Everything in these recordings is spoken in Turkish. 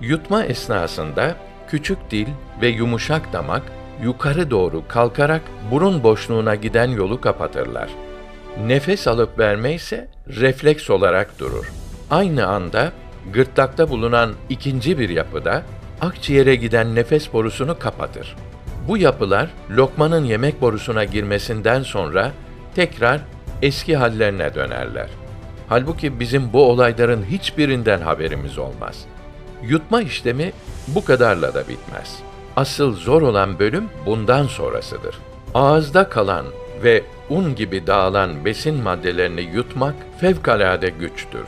Yutma esnasında küçük dil ve yumuşak damak yukarı doğru kalkarak burun boşluğuna giden yolu kapatırlar. Nefes alıp verme ise refleks olarak durur. Aynı anda gırtlakta bulunan ikinci bir yapıda akciğere giden nefes borusunu kapatır. Bu yapılar lokmanın yemek borusuna girmesinden sonra tekrar eski hallerine dönerler. Halbuki bizim bu olayların hiçbirinden haberimiz olmaz. Yutma işlemi bu kadarla da bitmez. Asıl zor olan bölüm bundan sonrasıdır. Ağızda kalan ve un gibi dağılan besin maddelerini yutmak fevkalade güçtür.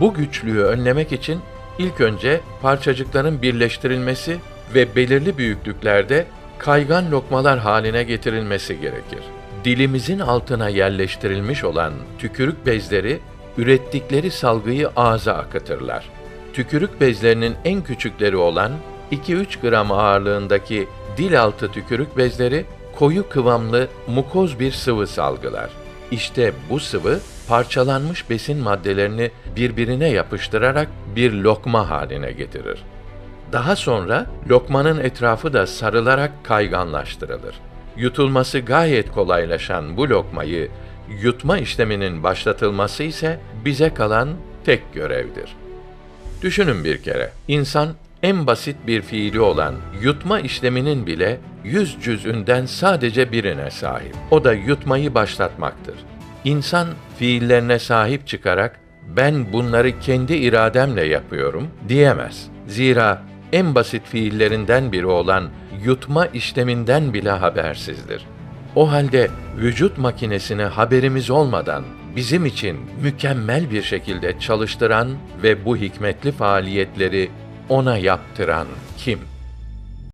Bu güçlüğü önlemek için ilk önce parçacıkların birleştirilmesi ve belirli büyüklüklerde kaygan lokmalar haline getirilmesi gerekir. Dilimizin altına yerleştirilmiş olan tükürük bezleri ürettikleri salgıyı ağza akıtırlar. Tükürük bezlerinin en küçükleri olan 2-3 gram ağırlığındaki dil altı tükürük bezleri koyu kıvamlı mukoz bir sıvı salgılar. İşte bu sıvı parçalanmış besin maddelerini birbirine yapıştırarak bir lokma haline getirir. Daha sonra lokmanın etrafı da sarılarak kayganlaştırılır. Yutulması gayet kolaylaşan bu lokmayı yutma işleminin başlatılması ise bize kalan tek görevdir. Düşünün bir kere, insan en basit bir fiili olan yutma işleminin bile yüz cüzünden sadece birine sahip. O da yutmayı başlatmaktır. İnsan fiillerine sahip çıkarak ben bunları kendi irademle yapıyorum diyemez. Zira en basit fiillerinden biri olan yutma işleminden bile habersizdir. O halde vücut makinesini haberimiz olmadan bizim için mükemmel bir şekilde çalıştıran ve bu hikmetli faaliyetleri ona yaptıran kim?